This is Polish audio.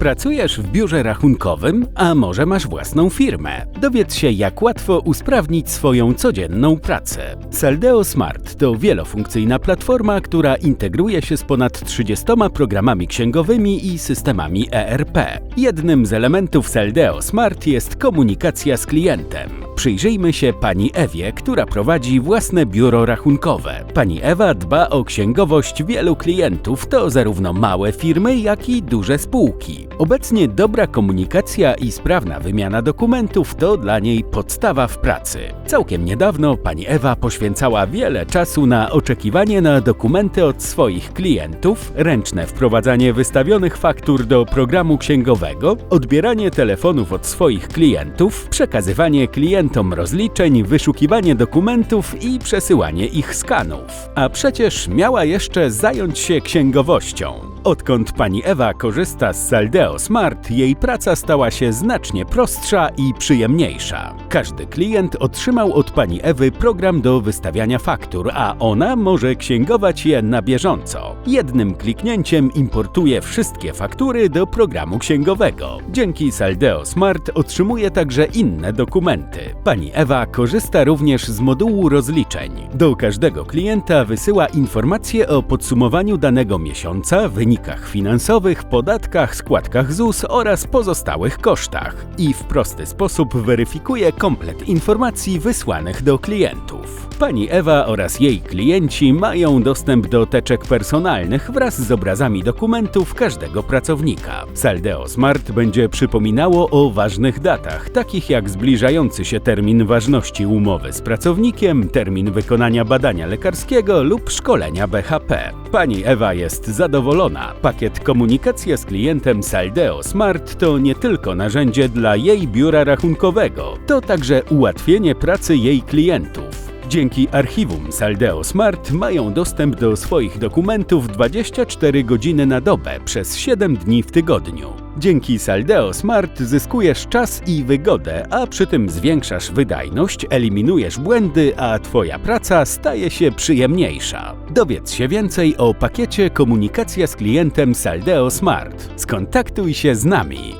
Pracujesz w biurze rachunkowym, a może masz własną firmę? Dowiedz się, jak łatwo usprawnić swoją codzienną pracę. Saldeo Smart to wielofunkcyjna platforma, która integruje się z ponad 30 programami księgowymi i systemami ERP. Jednym z elementów Saldeo Smart jest komunikacja z klientem. Przyjrzyjmy się pani Ewie, która prowadzi własne biuro rachunkowe. Pani Ewa dba o księgowość wielu klientów, to zarówno małe firmy, jak i duże spółki. Obecnie dobra komunikacja i sprawna wymiana dokumentów to dla niej podstawa w pracy. Całkiem niedawno pani Ewa poświęcała wiele czasu na oczekiwanie na dokumenty od swoich klientów, ręczne wprowadzanie wystawionych faktur do programu księgowego, odbieranie telefonów od swoich klientów, przekazywanie klientom rozliczeń, wyszukiwanie dokumentów i przesyłanie ich skanów. A przecież miała jeszcze zająć się księgowością. Odkąd pani Ewa korzysta z Saldeo Smart, jej praca stała się znacznie prostsza i przyjemniejsza. Każdy klient otrzymał od pani Ewy program do wystawiania faktur, a ona może księgować je na bieżąco. Jednym kliknięciem importuje wszystkie faktury do programu księgowego. Dzięki Saldeo Smart otrzymuje także inne dokumenty. Pani Ewa korzysta również z modułu rozliczeń. Do każdego klienta wysyła informacje o podsumowaniu danego miesiąca, wynikach finansowych, podatkach, składkach ZUS oraz pozostałych kosztach i w prosty sposób weryfikuje komplet informacji wysłanych do klientów. Pani Ewa oraz jej klienci mają dostęp do teczek personalnych wraz z obrazami dokumentów każdego pracownika. Saldeo Smart będzie przypominało o ważnych datach, takich jak zbliżający się termin ważności umowy z pracownikiem, termin wykonania badania lekarskiego lub szkolenia BHP. Pani Ewa jest zadowolona. Pakiet komunikacja z klientem Saldeo Smart to nie tylko narzędzie dla jej biura rachunkowego, to także ułatwienie pracy jej klientów. Dzięki archiwum Saldeo Smart mają dostęp do swoich dokumentów 24 godziny na dobę przez 7 dni w tygodniu. Dzięki Saldeo Smart zyskujesz czas i wygodę, a przy tym zwiększasz wydajność, eliminujesz błędy, a Twoja praca staje się przyjemniejsza. Dowiedz się więcej o pakiecie komunikacja z klientem Saldeo Smart. Skontaktuj się z nami.